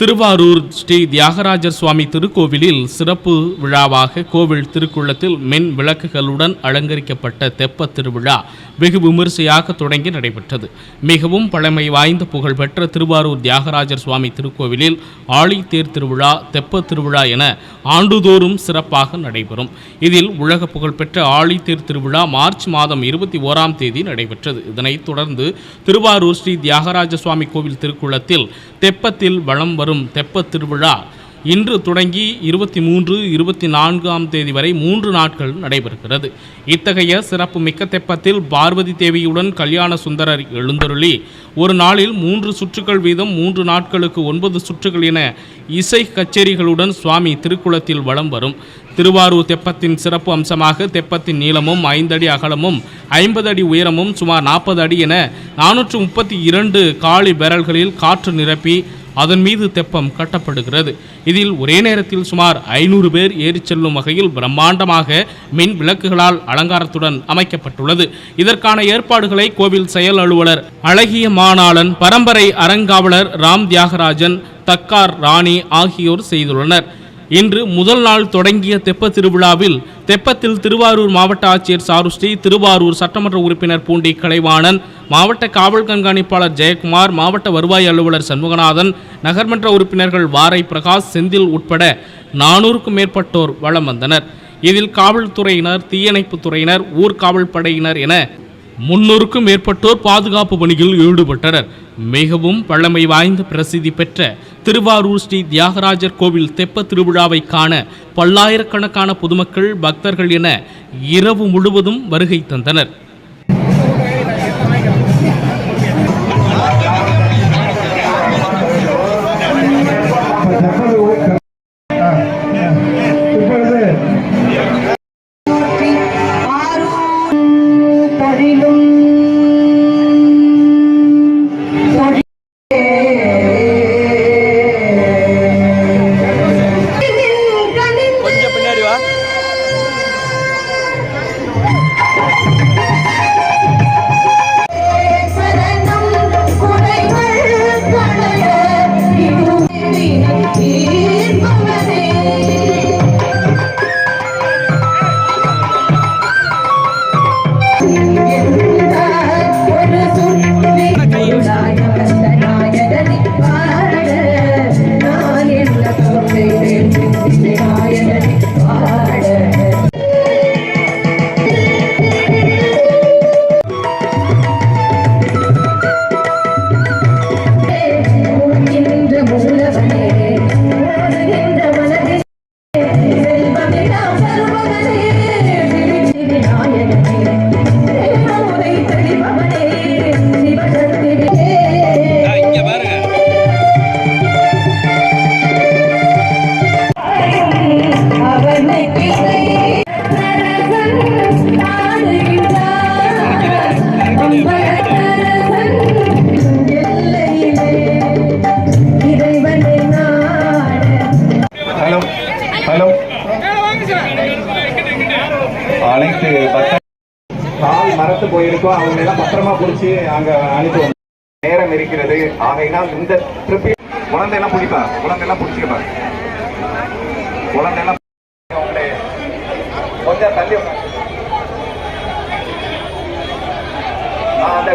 திருவாரூர் ஸ்ரீ தியாகராஜர் சுவாமி திருக்கோவிலில் சிறப்பு விழாவாக கோவில் திருக்குளத்தில் மின் விளக்குகளுடன் அலங்கரிக்கப்பட்ட தெப்ப திருவிழா வெகு விமரிசையாக தொடங்கி நடைபெற்றது. மிகவும் பழமை வாய்ந்த புகழ்பெற்ற திருவாரூர் தியாகராஜர் சுவாமி திருக்கோவிலில் ஆழித்தேர் திருவிழா தெப்பத் திருவிழா என ஆண்டுதோறும் சிறப்பாக நடைபெறும். இதில் உலக புகழ்பெற்ற ஆழித்தேர் திருவிழா மார்ச் மாதம் இருபத்தி ஓராம் தேதி நடைபெற்றது. இதனைத் தொடர்ந்து திருவாரூர் ஸ்ரீ தியாகராஜ சுவாமி கோவில் திருக்குளத்தில் தெப்பத்தில் வளம் வரும் தெப்பத் திருவிழா இன்று தொடங்கி இருபத்தி மூன்று இருபத்தி நான்காம் தேதி வரை மூன்று நாட்கள் நடைபெறுகிறது. இத்தகைய சிறப்பு மிக்க தெப்பத்தில் பார்வதி தேவியுடன் கல்யாண சுந்தரர் எழுந்தருளி ஒரு நாளில் மூன்று சுற்றுகள் வீதம் மூன்று நாட்களுக்கு ஒன்பது சுற்றுகள் என இசை கச்சேரிகளுடன் சுவாமி திருக்குளத்தில் வலம் வரும். திருவாரூர் தெப்பத்தின் சிறப்பு அம்சமாக தெப்பத்தின் நீளமும் ஐந்தடி அகலமும் ஐம்பது அடி உயரமும் சுமார் நாற்பது அடி என நானூற்று முப்பத்தி இரண்டு காளி பேரல்களில் காற்று நிரப்பி அதன் மீது தெப்பம் கட்டப்படுகிறது. இதில் ஒரே நேரத்தில் சுமார் ஐநூறு பேர் ஏறிச் செல்லும் வகையில் பிரம்மாண்டமாக மின் விளக்குகளால் அலங்காரத்துடன் அமைக்கப்பட்டுள்ளது. இதற்கான ஏற்பாடுகளை கோவில் செயல் அலுவலர் அழகிய மானாளன் பரம்பரை அறங்காவலர் ராம் தியாகராஜன் தக்கார் ராணி ஆகியோர் செய்துள்ளனர். இன்று முதல் நாள் தொடங்கிய தெப்ப திருவிழாவில் தெப்பத்தில் திருவாரூர் மாவட்ட ஆட்சியர் சாருஸ்ரீ திருவாரூர் சட்டமன்ற உறுப்பினர் பூண்டி கலைவாணன் மாவட்ட காவல் கண்காணிப்பாளர் ஜெயக்குமார் மாவட்ட வருவாய் அலுவலர் சண்முகநாதன் நகர்மன்ற உறுப்பினர்கள் வாரை பிரகாஷ் செந்தில் உட்பட நானூறுக்கும் மேற்பட்டோர் வலம் வந்தனர். இதில் காவல்துறையினர் தீயணைப்புத் துறையினர் ஊர்காவல் படையினர் என முன்னூறுக்கும் மேற்பட்டோர் பாதுகாப்பு பணியில் ஈடுபட்டனர். மிகவும் பழமை வாய்ந்த பிரசித்தி பெற்ற திருவாரூர் ஸ்ரீ தியாகராஜர் கோவில் தெப்ப திருவிழாவை காண பல்லாயிரக்கணக்கான பொதுமக்கள் பக்தர்கள் என இரவு முழுவதும் வருகை தந்தனர். அனைத்து கால் மரத்து போயிருக்கோம் அவங்க எல்லாம் பத்திரமா பிடிச்சி அங்க அனுப்புவோம் நேரம் இருக்கிறது. ஆகையினால் இந்த ட்ரிப்பில் குழந்தை எல்லாம் பிடிப்பா? குழந்தை எல்லாம் பிடிச்சிக்கப்பா குழந்தை எல்லாம் உங்களை கொஞ்சம் தள்ளி அந்த